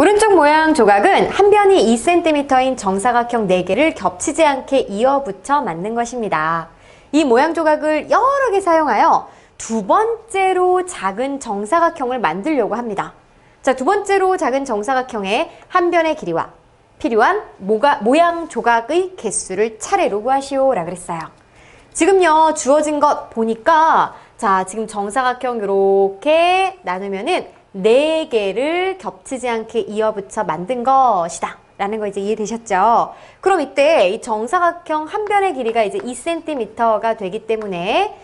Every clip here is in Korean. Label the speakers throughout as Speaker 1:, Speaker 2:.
Speaker 1: 오른쪽 모양 조각은 한 변이 2cm인 정사각형 4개를 겹치지 않게 이어붙여 만든 것입니다. 이 모양 조각을 여러 개 사용하여 두 번째로 작은 정사각형을 만들려고 합니다. 자, 두 번째로 작은 정사각형의 한 변의 길이와 필요한 모가, 모양 조각의 개수를 차례로 구하시오 라 그랬어요. 지금요 주어진 것 보니까 자 지금 정사각형 이렇게 나누면은 네 개를 겹치지 않게 이어붙여 만든 것이다 라는 거 이제 이해되셨죠? 그럼 이때 이 정사각형 한 변의 길이가 이제 2cm가 되기 때문에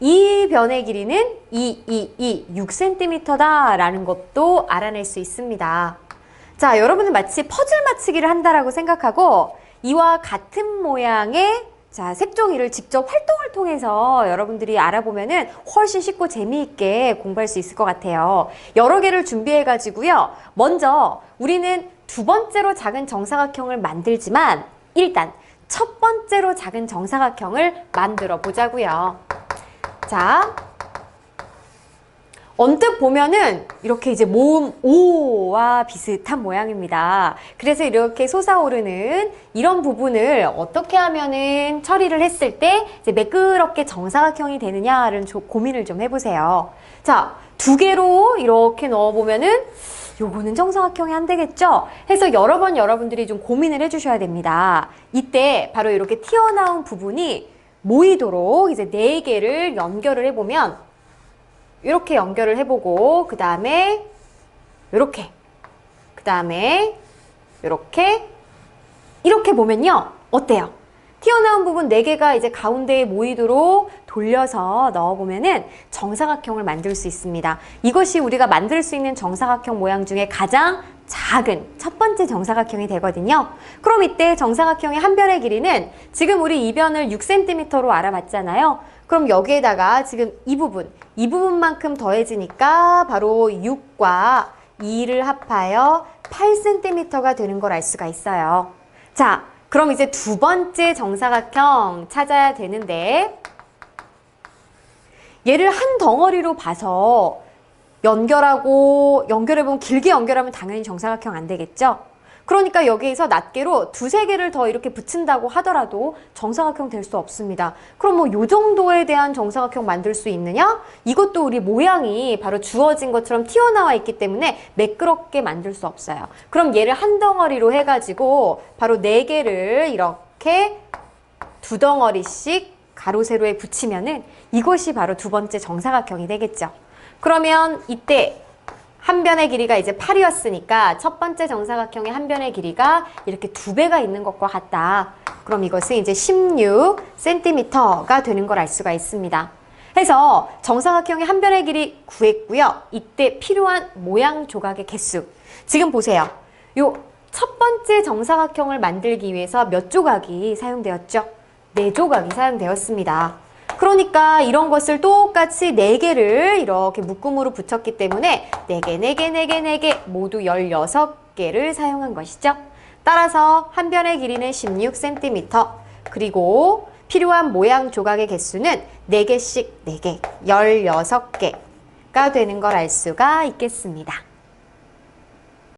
Speaker 1: 이 변의 길이는 2, 2, 2, 6cm다 라는 것도 알아낼 수 있습니다. 자, 여러분은 마치 퍼즐 맞추기를 한다라고 생각하고 이와 같은 모양의 자, 색종이를 직접 활동을 통해서 여러분들이 알아보면은 훨씬 쉽고 재미있게 공부할 수 있을 것 같아요. 여러 개를 준비해 가지고요. 먼저 우리는 두 번째로 작은 정사각형을 만들지만 일단 첫 번째로 작은 정사각형을 만들어 보자고요. 자, 언뜻 보면은 이렇게 이제 모음 O와 비슷한 모양입니다. 그래서 이렇게 솟아오르는 이런 부분을 어떻게 하면은 처리를 했을 때 이제 매끄럽게 정사각형이 되느냐를 좀 고민을 좀 해보세요. 자, 두 개로 이렇게 넣어보면은 요거는 정사각형이 안 되겠죠? 해서 여러 번 여러분들이 좀 고민을 해주셔야 됩니다. 이때 바로 이렇게 튀어나온 부분이 모이도록 이제 네 개를 연결을 해보면 이렇게 연결을 해보고 그 다음에 이렇게 그 다음에 이렇게 이렇게 보면요 어때요? 튀어나온 부분 4개가 이제 가운데에 모이도록 돌려서 넣어보면은 정사각형을 만들 수 있습니다. 이것이 우리가 만들 수 있는 정사각형 모양 중에 가장 작은 첫 번째 정사각형이 되거든요. 그럼 이때 정사각형의 한 변의 길이는 지금 우리 이 변을 6cm로 알아봤잖아요. 그럼 여기에다가 지금 이 부분, 이 부분만큼 더해지니까 바로 6과 2를 합하여 8cm가 되는 걸 알 수가 있어요. 자, 그럼 이제 두 번째 정사각형 찾아야 되는데 얘를 한 덩어리로 봐서 연결하고 연결해보면 길게 연결하면 당연히 정사각형 안 되겠죠? 그러니까 여기에서 낱개로 두세 개를 더 이렇게 붙인다고 하더라도 정사각형 될 수 없습니다. 그럼 뭐 요 정도에 대한 정사각형 만들 수 있느냐? 이것도 우리 모양이 바로 주어진 것처럼 튀어나와 있기 때문에 매끄럽게 만들 수 없어요. 그럼 얘를 한 덩어리로 해가지고 바로 네 개를 이렇게 두 덩어리씩 가로 세로에 붙이면은 이것이 바로 두 번째 정사각형이 되겠죠. 그러면 이때 한 변의 길이가 이제 8이었으니까 첫 번째 정사각형의 한 변의 길이가 이렇게 두 배가 있는 것과 같다. 그럼 이것은 이제 16cm가 되는 걸 알 수가 있습니다. 해서 정사각형의 한 변의 길이 구했고요. 이때 필요한 모양 조각의 개수. 지금 보세요. 요 첫 번째 정사각형을 만들기 위해서 몇 조각이 사용되었죠? 네 조각이 사용되었습니다. 그러니까 이런 것을 똑같이 네개를 이렇게 묶음으로 붙였기 때문에 네 개 네 개 네 개 네 개 모두 16개를 사용한 것이죠. 따라서 한 변의 길이는 16cm, 그리고 필요한 모양 조각의 개수는 4개씩 4개, 16개가 되는 걸 알 수가 있겠습니다.